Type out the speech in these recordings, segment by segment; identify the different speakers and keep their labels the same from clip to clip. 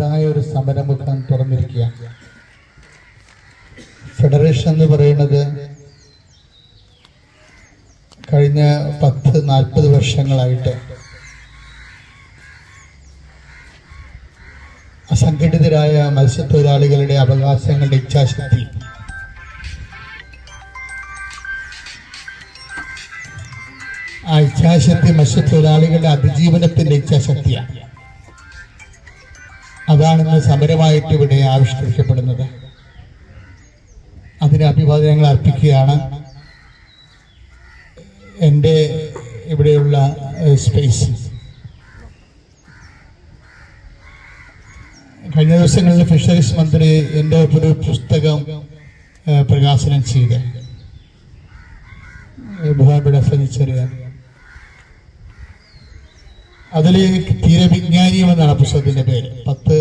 Speaker 1: പുതിയതായ ഒരു സമരമുഖം തുറന്നിരിക്കുക. ഫെഡറേഷൻ എന്ന് പറയുന്നത് കഴിഞ്ഞ പത്ത് നാൽപ്പത് വർഷങ്ങളായിട്ട് അസംഘടിതരായ മത്സ്യത്തൊഴിലാളികളുടെ അവകാശങ്ങളുടെ ഇച്ഛാശക്തി. ആ ഇച്ഛാശക്തി മത്സ്യത്തൊഴിലാളികളുടെ അതിജീവനത്തിന്റെ ഇച്ഛാശക്തിയാണ്. അതാണ് ഇന്ന് സമരമായിട്ട് ഇവിടെ ആവിഷ്കരിക്കപ്പെടുന്നത്. അതിന് അഭിവാദനങ്ങൾ അർപ്പിക്കുകയാണ്. എന്റെ ഇവിടെയുള്ള സ്പേസ് കഴിഞ്ഞ ദിവസങ്ങളിൽ ഫിഷറീസ് മന്ത്രി എന്റെ ഒരു പുസ്തകം പ്രകാശനം ചെയ്ത്. ബഹുമാനപ്പെട്ട ഫർണിച്ചറിയാൻ അതിൽ തീരവിജ്ഞാനിയും എന്നാണ് പുസ്തകത്തിന്റെ പേര്. പത്ത്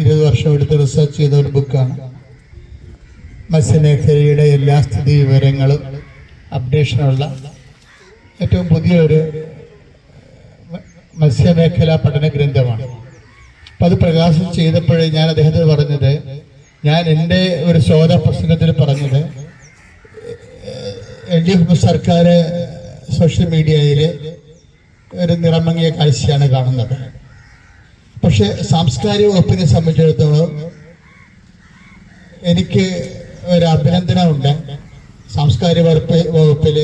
Speaker 1: ഇരുപത് വർഷം എടുത്ത് റിസർച്ച് ചെയ്ത ഒരു ബുക്കാണ്. മത്സ്യമേഖലയുടെ എല്ലാ സ്ഥിതി വിവരങ്ങളും അപ്ഡേഷനുള്ള ഏറ്റവും പുതിയ ഒരു മത്സ്യമേഖല പഠന ഗ്രന്ഥമാണ്. അപ്പം അത് പ്രകാശനം ചെയ്തപ്പോഴേ ഞാൻ അദ്ദേഹത്തിന് പറഞ്ഞത് ഞാൻ എന്റെ ഒരു ശോധ പ്രസംഗത്തിൽ പറഞ്ഞത് എൽ ഡി എഫ് സർക്കാർ സോഷ്യൽ മീഡിയയിൽ ഒരു നിറമങ്ങിയ കാഴ്ചയാണ് കാണുന്നത്. പക്ഷെ സാംസ്കാരിക വകുപ്പിനെ സംബന്ധിച്ചിടത്തോളം എനിക്ക് ഒരു അഭിനന്ദനമുണ്ട്. സാംസ്കാരിക വകുപ്പ് വകുപ്പിൽ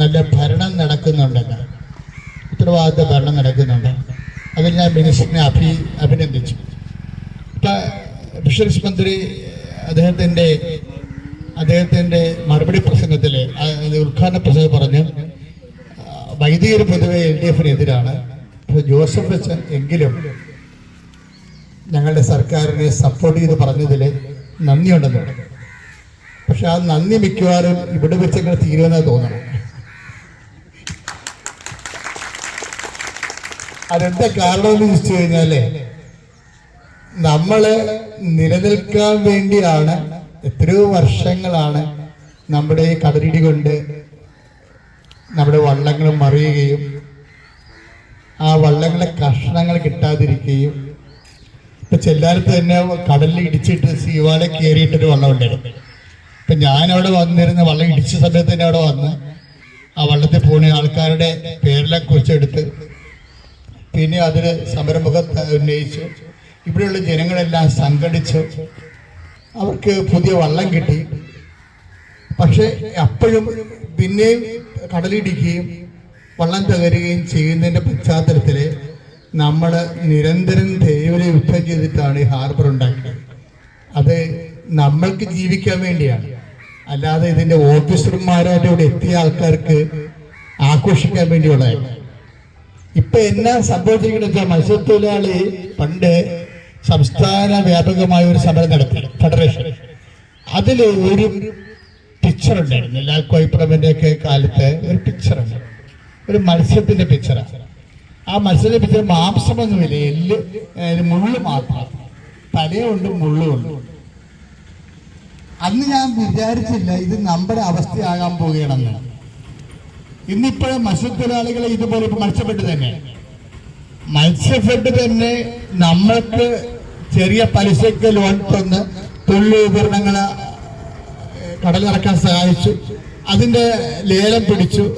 Speaker 1: നല്ല ഭരണം നടക്കുന്നുണ്ടെന്ന് ഉത്തരവാദിത്ത ഭരണം നടക്കുന്നുണ്ട്. അതിൽ ഞാൻ മിനിസ്റ്ററിനെ അഭി അഭിനന്ദിച്ചു. ഇപ്പം ഫിഷറീസ് മന്ത്രി അദ്ദേഹത്തിന്റെ അദ്ദേഹത്തിന്റെ മറുപടി പ്രസംഗത്തിൽ ഉദ്ഘാടന പ്രസംഗം പറഞ്ഞു വൈദികർ പൊതുവെ എൽ ഡി എഫിനെതിരാണ് ജോസഫ് അച്ഛൻ എങ്കിലും ഞങ്ങളുടെ സർക്കാരിനെ സപ്പോർട്ട് ചെയ്ത് പറഞ്ഞതിൽ നന്ദിയുണ്ടെന്ന് പറഞ്ഞു പക്ഷെ ആ നന്ദി മിക്കവാറും ഇവിടെ വെച്ചങ്ങനെ തീരുമെന്ന് തോന്നണം അതെന്താ കാരണമെന്ന് ചോദിച്ചു കഴിഞ്ഞാൽ നമ്മൾ നിലനിൽക്കാൻ വേണ്ടിയാണ് എത്രയോ വർഷങ്ങളാണ് നമ്മുടെ ഈ കടലിടി കൊണ്ട് നമ്മുടെ വള്ളങ്ങൾ മറിയുകയും ആ വള്ളങ്ങളെ കഷ്ണങ്ങൾ കിട്ടാതിരിക്കുകയും ഇപ്പൊ ചെല്ലാരത്ത് തന്നെ കടലിൽ ഇടിച്ചിട്ട് സീവാളെ കയറിയിട്ടൊരു വള്ളം ഉണ്ടായിരുന്നു. ഇപ്പൊ ഞാനവിടെ വന്നിരുന്ന വള്ളം ഇടിച്ച സമയത്ത് തന്നെ അവിടെ വന്ന് ആ വള്ളത്തിൽ പോണ ആൾക്കാരുടെ പേരെല്ലാം കുറിച്ചെടുത്ത് പിന്നെ അതിന് സമരമുഖം ഉന്നയിച്ചു. ഇവിടെയുള്ള ജനങ്ങളെല്ലാം സംഘടിച്ചു. അവർക്ക് പുതിയ വള്ളം കിട്ടി. പക്ഷെ അപ്പോഴും പിന്നെയും കടലിടിക്കുകയും വള്ളം തകരുകയും ചെയ്യുന്നതിന്റെ പശ്ചാത്തലത്തിൽ നമ്മൾ നിരന്തരം ദൈവനെ യുദ്ധം ചെയ്തിട്ടാണ് ഈ ഹാർബർ ഉണ്ടാക്കിയത്. അത് നമ്മൾക്ക് ജീവിക്കാൻ വേണ്ടിയാണ്. അല്ലാതെ ഇതിന്റെ ഓഫീസർമാരായിട്ട് ഇവിടെ എത്തിയ ആൾക്കാർക്ക് ആഘോഷിക്കാൻ വേണ്ടിയുള്ളതാണ് ഇപ്പൊ എന്നാ സംഭവിച്ചിരിക്കുന്നത് വെച്ചാൽ മത്സ്യത്തൊഴിലാളി പണ്ട് സംസ്ഥാന വ്യാപകമായ ഒരു സമരം നടത്തി. ഫെഡറേഷൻ അതിൽ ഒരു പിക്ചർ ഉണ്ടായിരുന്നു ലാൽ കോയിപ്രമിന്റെ ഒക്കെ കാലത്ത് ഒരു പിക്ചർ ഉണ്ട്. ഒരു മത്സ്യത്തിന്റെ പിക്ചറാണ് ആ. മത്സ്യത്തിന്റെ പിക്ചർ മാംസമൊന്നുമില്ല എല്ല് മുള്ളു മാത്രം. തലയുണ്ട് മുള്ളുമുണ്ട് അന്ന് ഞാൻ വിചാരിച്ചില്ല ഇത് നമ്മുടെ അവസ്ഥയാകാൻ പോവുകയാണെന്ന്. ഇന്നിപ്പോഴും മത്സ്യത്തൊഴിലാളികളെ ഇതുപോലെ മത്സ്യഫെഡ് തന്നെ. മത്സ്യഫെഡ് തന്നെ നമ്മൾക്ക് ചെറിയ പലിശയ്ക്ക് ലോൺ തന്ന് തൊഴിൽ ഉപകരണങ്ങൾ കടലിറക്കാൻ സഹായിച്ചു. അതിന്റെ ലേലം പിടിച്ചു.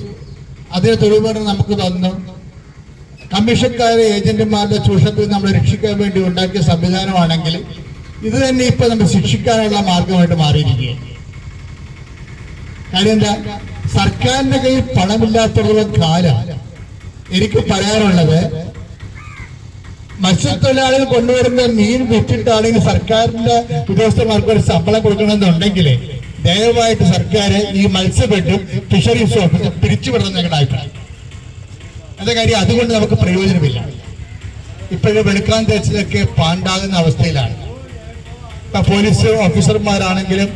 Speaker 1: അതിന്റെ തൊഴിലുപകരണം നമുക്ക് തന്നു. കമ്മീഷൻകാരെ ഏജന്റുമാരുടെ ചൂഷണത്തിൽ നമ്മൾ രക്ഷിക്കാൻ വേണ്ടി ഉണ്ടാക്കിയ സംവിധാനമാണെങ്കിൽ ഇത് തന്നെ ഇപ്പൊ നമ്മൾ ശിക്ഷിക്കാനുള്ള മാർഗമായിട്ട് മാറിയിരിക്കുകയാണ്. കാര്യം എന്താ? സർക്കാരിന്റെ കയ്യിൽ പണമില്ലാത്തടത്തോളം കാലം. എനിക്ക് പറയാനുള്ളത് മത്സ്യത്തൊഴിലാളികൾ കൊണ്ടുവരുന്ന മീൻ വിറ്റിട്ടാണെങ്കിൽ സർക്കാരിന്റെ ഉദ്യോഗസ്ഥന്മാർക്ക് ഒരു ശമ്പളം കൊടുക്കണമെന്നുണ്ടെങ്കിൽ ദയവായിട്ട് സർക്കാർ ഈ മത്സ്യബെഡും ഫിഷറീസ് ഓഫീസും പിരിച്ചുവിടണം ഞങ്ങളുടെ അഭിപ്രായം. അതെ കാര്യം അതുകൊണ്ട് നമുക്ക് പ്രയോജനമില്ല. ഇപ്പോഴും വെളുക്കാൻ തേച്ചിലൊക്കെ പാണ്ടാകുന്ന അവസ്ഥയിലാണ്. ഇപ്പൊ പോലീസ് ഓഫീസർമാരാണെങ്കിലും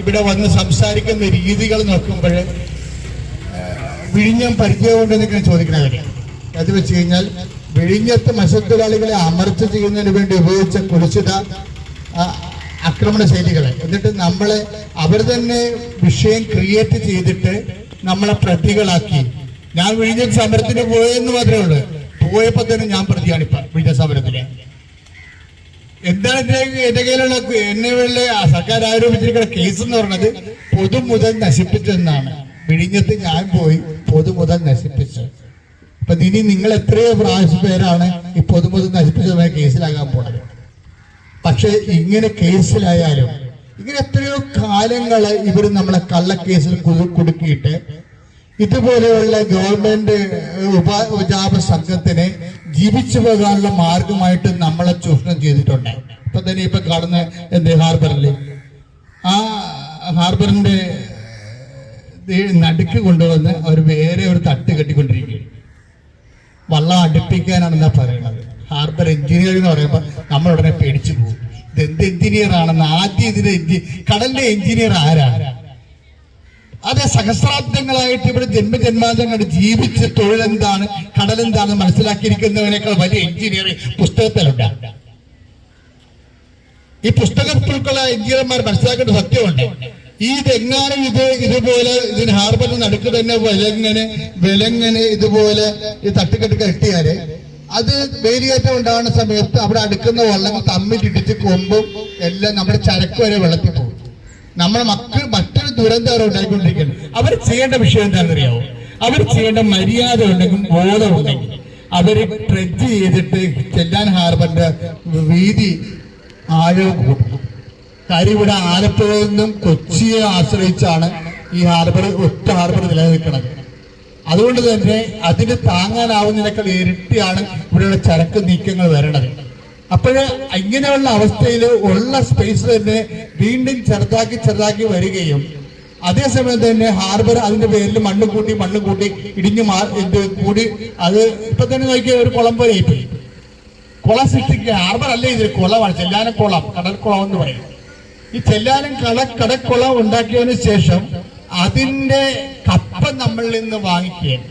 Speaker 1: ഇവിടെ വന്ന് സംസാരിക്കുന്ന രീതികൾ നോക്കുമ്പോൾ വിഴിഞ്ഞം പരിചയമുണ്ടെന്ന് ഇങ്ങനെ ചോദിക്കുന്ന കാര്യം. അത് വെച്ച് കഴിഞ്ഞാൽ വിഴിഞ്ഞത്ത് മത്സ്യത്തൊഴിലാളികളെ അമർച്ച ചെയ്യുന്നതിന് വേണ്ടി ഉപയോഗിച്ച ആ, ആക്രമണ ശൈലികളെ. എന്നിട്ട് നമ്മളെ അവർ തന്നെ വിഷയം ക്രിയേറ്റ് ചെയ്തിട്ട് നമ്മളെ പ്രതികളാക്കി. ഞാൻ വിഴിഞ്ഞ സമരത്തിന് പോയെന്ന് മാത്രമേ ഉള്ളൂ. പോയപ്പോ തന്നെ ഞാൻ പ്രതിയാണ് ഇപ്പൊ വിഴിഞ്ഞ സമരത്തിന് എന്താണ് എന്റെ കയ്യിലുള്ള എന്നെ വേണ്ട സർക്കാർ ആരോപിച്ചിരിക്കുന്ന കേസ് എന്ന് പറയുന്നത് പൊതുമുതൽ നശിപ്പിച്ചെന്നാണ്. വിഴിഞ്ഞത്ത് ഞാൻ പോയി പൊതു മുതൽ നശിപ്പിച്ചു. അപ്പൊ ഇനി നിങ്ങൾ എത്രയോ പ്രാവശ്യം പേരാണ് ഈ പൊതുമുതൽ നശിപ്പിച്ചതുമായ കേസിലാകാൻ പോണത്. പക്ഷെ ഇങ്ങനെ കേസിലായാലും ഇങ്ങനെ എത്രയോ കാലങ്ങൾ ഇവർ നമ്മളെ കള്ളക്കേസിൽ കുടു- കുടുക്കിയിട്ട് ഇതുപോലെയുള്ള ഗവൺമെന്റ് ഉപ ഉപജാപ സംഘത്തിനെ ജീവിച്ചു പോകാനുള്ള മാർഗമായിട്ട് നമ്മളെ ചൂഷണം ചെയ്തിട്ടുണ്ട്. ഇപ്പൊ തന്നെ ഇപ്പൊ കാണുന്ന എന്ത് ഹാർബറിൽ ആ ഹാർബറിന്റെ നടുക്ക് കൊണ്ടുവന്ന് അവർ വേറെ ഒരു തട്ട് കെട്ടിക്കൊണ്ടിരിക്കുകയാണ്. വള്ളം അടുപ്പിക്കാനാണെന്നാ പറയുന്നത്. ഹാർബർ എഞ്ചിനീയർ എന്ന് പറയുമ്പോൾ നമ്മൾ ഉടനെ പേടിച്ചു പോകും. ഇത് എന്ത് എഞ്ചിനീയർ ആണെന്ന് ആദ്യം ഇതിന്റെ കടലിന്റെ എഞ്ചിനീയർ ആരാണ്? അതെ സഹസ്രാബ്ദങ്ങളായിട്ട് ഇവിടെ ജന്മജന്മാന്തങ്ങൾ ജീവിച്ച തൊഴിലെന്താണ്? കടലെന്താണ് മനസ്സിലാക്കിയിരിക്കുന്നവനേക്കാൾ വലിയ എഞ്ചിനീയർ പുസ്തകത്തിലുണ്ട്. ഈ പുസ്തകത്തിലുള്ള എഞ്ചിനീയർമാർ മനസ്സിലാക്കേണ്ട സത്യമുണ്ട്. ഈ ഇതെങ്ങാനും ഇത് ഇതുപോലെ ഇതിന് ഹാർബറിന് നടുക്ക് തന്നെ വിലങ്ങനെ വിലങ്ങനെ ഇതുപോലെ ഈ തട്ടിക്കെട്ട് കെട്ടിയാൽ അത് വേലിയേറ്റം ഉണ്ടാകുന്ന സമയത്ത് അവിടെ അടുക്കുന്ന വെള്ളങ്ങൾ തമ്മിലിടിച്ച് കൊമ്പും എല്ലാം നമ്മുടെ ചരക്ക് വരെ വെള്ളത്തിൽ പോകും. നമ്മുടെ മക്കൾ മറ്റൊരു ദുരന്തം അവർ ഉണ്ടായിക്കൊണ്ടിരിക്കുന്നത് അവർ ചെയ്യേണ്ട വിഷയം എന്താണെന്നറിയാവോ? അവർ ചെയ്യേണ്ട മര്യാദ ഉണ്ടെങ്കിൽ ബോധം ഉണ്ടെങ്കിൽ അവർ ട്രെഡ് ചെയ്തിട്ട് ചെല്ലാൻ ഹാർബറിന്റെ വീതി ആഴവും കൂട്ടും കാര്യം ഇവിടെ ആലപ്പുഴയിൽ നിന്നും കൊച്ചിയെ ആശ്രയിച്ചാണ് ഈ ഹാർബർ ഒറ്റ ഹാർബർ നിലനിൽക്കുന്നത്. അതുകൊണ്ട് തന്നെ അതിന് താങ്ങാനാവുന്നതിനേക്കാൾ ഇരട്ടിയാണ് ഇവിടെയുള്ള ചരക്ക് നീക്കങ്ങൾ വരണത്. അപ്പോഴ് ഇങ്ങനെയുള്ള അവസ്ഥയിൽ ഉള്ള സ്പേസ് തന്നെ വീണ്ടും ചെറുതാക്കി ചെറുതാക്കി വരികയും അതേസമയം തന്നെ ഹാർബർ അതിന്റെ പേരിൽ മണ്ണ് കൂട്ടി മണ്ണ് കൂട്ടി ഇടിഞ്ഞു മാ ഇത് കൂടി അത് ഇപ്പൊ തന്നെ നോക്കിയ ഒരു കുളം പോലെ ആയിപ്പോയി. കുളം സൃഷ്ടിക്കുക ഹാർബർ അല്ലേ ഇതിൽ കുളമാണ് ചെല്ലാനം കുളം കടൽക്കുളം എന്ന് പറയും. ഈ ചെല്ലാനം കട കടക്കുളം ഉണ്ടാക്കിയതിനു ശേഷം അതിന്റെ കപ്പ നമ്മളിൽ നിന്ന് വാങ്ങിക്കുകയാണ്.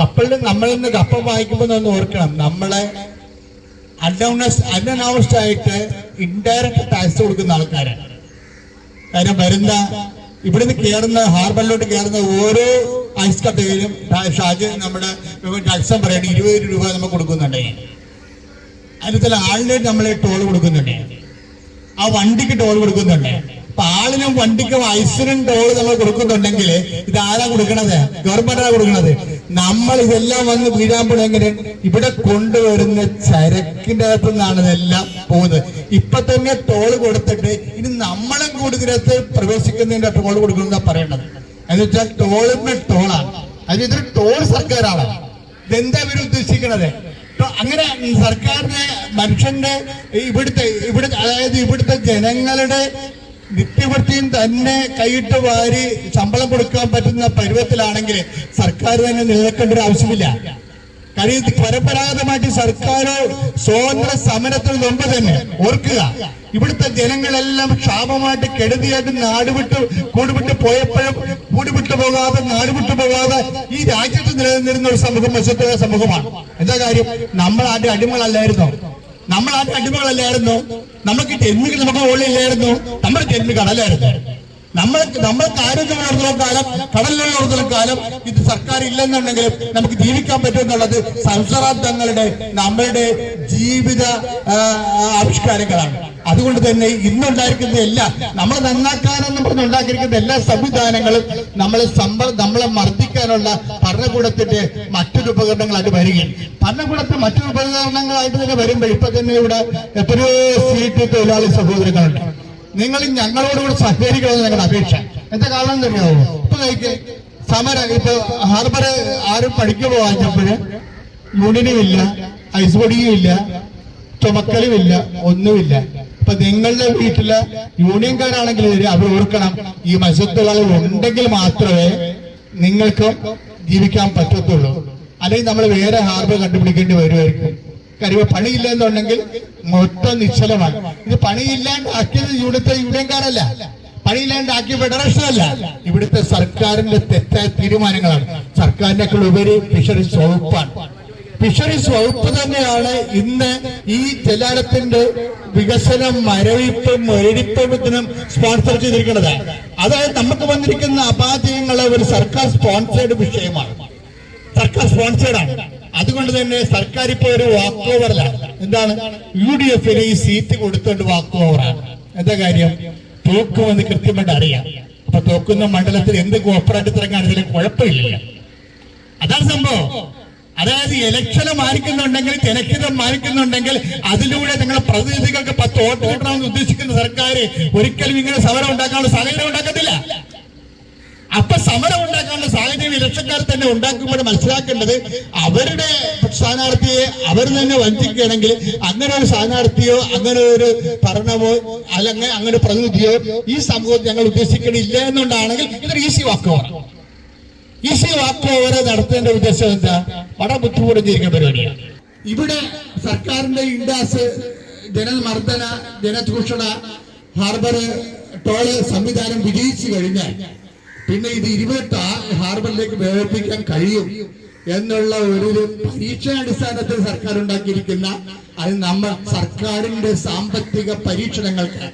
Speaker 1: കപ്പലിൽ നമ്മളിൽ നിന്ന് കപ്പ വാങ്ങിക്കുമ്പോൾ ഒന്ന് ഓർക്കണം. നമ്മളെ അൺഅനൗൺസ് അൺഅനൗൺസ്ഡ് ആയിട്ട് ഇൻഡയറക്റ്റ് ടാക്സ് കൊടുക്കുന്ന ആൾക്കാരാണ്. കാരണം വരുന്ന ഇവിടുന്ന് കയറുന്ന ഹാർബറിലോട്ട് കയറുന്ന ഓരോ ഐസ് കട്ടയിലും ഷാജ് നമ്മുടെ ടാക്സം പറയണ ഇരുപത് രൂപ നമുക്ക് കൊടുക്കുന്നുണ്ട്. ചില ആളിന് നമ്മൾ ടോൾ കൊടുക്കുന്നുണ്ട്. ആ വണ്ടിക്ക് ടോൾ കൊടുക്കുന്നുണ്ട്. അപ്പൊ ആളിനും വണ്ടിക്കും ഐസിനും ടോൾ നമ്മൾ കൊടുക്കുന്നുണ്ടെങ്കിൽ ഇത് ആരാ കൊടുക്കണത്? ഗവൺമെന്റാണ് കൊടുക്കണത്. നമ്മൾ ഇതെല്ലാം വന്ന് വീഴാൻ വീഴാമ്പോഴെങ്ങനെ ഇവിടെ കൊണ്ടുവരുന്ന ചരക്കിന്റെ അകത്തു നിന്നാണ് ഇതെല്ലാം പോകുന്നത്. ഇപ്പൊ തന്നെ ടോൾ കൊടുത്തിട്ട് ഇനി നമ്മളും കൂടി ഇതിനകത്ത് പ്രവേശിക്കുന്നതിന്റെ ടോൾ കൊടുക്കുന്ന പറയേണ്ടത് എന്ന് വെച്ചാൽ ടോളിന് ടോളാണ് അത് ഇതൊരു ടോൾ സർക്കാരാണ്. ഇതെന്താ ഇവർ ഉദ്ദേശിക്കണത്? അങ്ങനെ സർക്കാരിന്റെ മനുഷ്യന്റെ ഇവിടുത്തെ ഇവിടുത്തെ അതായത് ഇവിടുത്തെ ജനങ്ങളുടെ നിത്യവൃത്തിയും തന്നെ കൈയിട്ട് വാരി ശമ്പളം കൊടുക്കാൻ പറ്റുന്ന പരുവത്തിലാണെങ്കിൽ സർക്കാർ തന്നെ നിലനിൽക്കേണ്ട ഒരു ആവശ്യമില്ല. കാര്യം പരമ്പരാഗതമായിട്ട് സർക്കാർ സ്വാതന്ത്ര്യ സമരത്തിന് മുമ്പ് തന്നെ ഓർക്കുക ഇവിടുത്തെ ജനങ്ങളെല്ലാം ക്ഷാമമായിട്ട് കെടുതിയായിട്ട് നാടുവിട്ട് കൂടുവിട്ട് പോയപ്പോഴും കൂടുവിട്ട് പോകാതെ നാടുവിട്ട് പോകാതെ ഈ രാജ്യത്ത് നിലനിന്നിരുന്ന ഒരു സമൂഹം വശത്തുള്ള സമൂഹമാണ്. എന്താ കാര്യം? നമ്മൾ ആദ്യം അടിമകളല്ലായിരുന്നോ? നമ്മൾ ആ അടിമകളല്ലായിരുന്നു നമുക്ക് ജന്മി നമുക്ക് ഓളില്ലായിരുന്നു നമ്മൾ ജന്മി കടലായിരുന്നു നമ്മൾ നമ്മൾക്ക് ആരോഗ്യമുള്ളിടത്തോളം കാലം കടലിലുള്ളിടത്തോളം കാലം ഇത് സർക്കാർ ഇല്ലെന്നുണ്ടെങ്കിൽ നമുക്ക് ജീവിക്കാൻ പറ്റുമെന്നുള്ളത് സംസറാബ്ദങ്ങളുടെ നമ്മളുടെ ജീവിത ആവിഷ്കാരങ്ങളാണ്. അതുകൊണ്ട് തന്നെ ഇന്നുണ്ടായിരിക്കുന്ന എല്ലാ നമ്മളെ നന്നാക്കാനെന്ന് പറഞ്ഞ് ഉണ്ടാക്കിയിരിക്കുന്ന എല്ലാ സംവിധാനങ്ങളും നമ്മൾ സമ്പ നമ്മളെ മർദ്ദിക്കാനുള്ള ഭരണകൂടത്തിന്റെ മറ്റൊരു ഉപകരണങ്ങളായിട്ട് വരികയാണ്. ഭരണകൂടത്തെ മറ്റൊരു ഉപകരണങ്ങളായിട്ട് തന്നെ വരുമ്പോൾ ഇപ്പൊ തന്നെ ഇവിടെ എത്രയോ സീറ്റ് തൊഴിലാളി സഹോദരങ്ങളുണ്ട് നിങ്ങൾ ഞങ്ങളോടുകൂടി സഹകരിക്കണമെന്ന് ഞങ്ങളുടെ അപേക്ഷ. എന്താ കാരണം തന്നെയാവും ഇപ്പൊ നോക്കിയേ സമര ഇപ്പൊ ഹാർബർ ആരും പഠിക്കുമ്പോ വാങ്ങിച്ചപ്പോഴ് യൂണിയനും ഇല്ല ഐസ് പൊടിയും ഇല്ല ചുമക്കലും ഇല്ല ഒന്നുമില്ല. ഇപ്പൊ നിങ്ങളുടെ വീട്ടിൽ യൂണിയൻകാരാണെങ്കിൽ അവർ ഓർക്കണം. ഈ മത്സ്യത്തൊഴിലാളി ഉണ്ടെങ്കിൽ മാത്രമേ നിങ്ങൾക്ക് ജീവിക്കാൻ പറ്റത്തുള്ളൂ. അല്ലെങ്കിൽ നമ്മൾ വേറെ ഹാർബർ കണ്ടുപിടിക്കേണ്ടി വരുമായിരിക്കും. ഇപ്പൊ പണിയില്ല എന്നുണ്ടെങ്കിൽ മൊത്തം നിശ്ചലമാണ് ഇത് പണിയില്ലാണ്ടാക്കിയത് ഇവിടുത്തെ യൂണിയൻകാരല്ല. പണിയില്ലാണ്ടാക്കിയ ഫെഡറേഷൻ അല്ല ഇവിടുത്തെ സർക്കാരിന്റെ തെറ്റായ തീരുമാനങ്ങളാണ്. സർക്കാരിനേക്കാൾ ഉപരി ഫിഷറീസ് വകുപ്പാണ്. ഫിഷറീസ് വകുപ്പ് തന്നെയാണ് ഇന്ന് ഈ ജലാലത്തിന്റെ വികസനം മരവിപ്പും ഒരടിപ്പും ഇതിനും സ്പോൺസർ ചെയ്തിരിക്കുന്നത്. അതായത് നമുക്ക് വന്നിരിക്കുന്ന അപാധ്യങ്ങളെ ഒരു സർക്കാർ സ്പോൺസേഡ് വിഷയമാണ്. സർക്കാർ സ്പോൺസേഡാണ് അതുകൊണ്ട് തന്നെ സർക്കാർ ഇപ്പോൾ ഒരു വാക്ക് ഓവറല്ല എന്താണ്? യു ഡി എഫിന് ഈ സീറ്റ് കൊടുത്തോണ്ട് വാക്ക് ഓവറാണ് എന്താ കാര്യം? തോക്കുമെന്ന് കൃത്യമായിട്ട് അറിയാം. അപ്പൊ തോക്കുന്ന മണ്ഡലത്തിൽ എന്ത് കോപ്പറേറ്റ് തുടങ്ങാൻ ഇതിൽ കുഴപ്പമില്ല അതാണ് സംഭവം. അതായത് ഇലക്ഷന് മാനിക്കുന്നുണ്ടെങ്കിൽ ജനഹിതം മാനിക്കുന്നുണ്ടെങ്കിൽ അതിലൂടെ നിങ്ങൾ പ്രതിനിധികൾക്ക് പത്ത് വോട്ട് കിട്ടണമെന്ന് ഉദ്ദേശിക്കുന്ന സർക്കാർ ഒരിക്കലും ഇങ്ങനെ സമരം ഉണ്ടാക്കാനുള്ള സാഹചര്യം ഉണ്ടാക്കത്തില്ല. അപ്പൊ സമരം ഉണ്ടാക്കാനുള്ള സാഹചര്യം ഇലക്ഷക്കാർ തന്നെ ഉണ്ടാക്കുമ്പോൾ മനസ്സിലാക്കേണ്ടത്. അവരുടെ സ്ഥാനാർത്ഥിയെ അവർ തന്നെ വഞ്ചിക്കുകയാണെങ്കിൽ അങ്ങനെ ഒരു സ്ഥാനാർത്ഥിയോ അങ്ങനെ ഒരു ഭരണമോ അല്ലെങ്കിൽ അങ്ങനെ പ്രതിനിധിയോ ഈ സമൂഹത്തിൽ ഞങ്ങൾ ഉദ്ദേശിക്കണില്ല എന്നുണ്ടാണെങ്കിൽ ഇതൊരു ഈസി വാക്കോ ഈസി വാക്ക് ഓവറെ നടത്തേണ്ട ഉദ്ദേശം എന്താ? വളരെ ബുദ്ധിമുട്ടിച്ചിരിക്കുന്ന പരിപാടിയാണ്. ഇവിടെ സർക്കാരിന്റെ ഇൻഡാസ് ജനമർദ്ദന ജനചൂഷണ ഹാർബർ ടോൾ സംവിധാനം വിജയിച്ചു കഴിഞ്ഞാൽ പിന്നെ ഇത് ഇരുപത്തി ഹാർബറിലേക്ക് വ്യാപിപ്പിക്കാൻ കഴിയും എന്നുള്ള ഒരു പരീക്ഷാടിസ്ഥാനത്തിൽ സർക്കാർ ഉണ്ടാക്കിയിരിക്കുന്ന അത് നമ്മൾ സർക്കാരിന്റെ സാമ്പത്തിക പരീക്ഷണങ്ങൾക്ക്.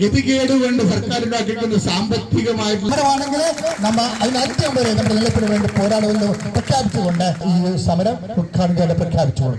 Speaker 1: ഗതികേട് കൊണ്ട് സർക്കാർ ഉണ്ടാക്കിയിരിക്കുന്ന സാമ്പത്തികമായിട്ടുള്ള നമ്മൾ നമ്മ അതിനറ്റം വരെ നമ്മുടെ വേണ്ടി പോരാടുമെന്ന് പ്രഖ്യാപിച്ചുകൊണ്ട് ഈ സമരം ഉദ്ഘാടനം പ്രഖ്യാപിച്ചുകൊണ്ട്.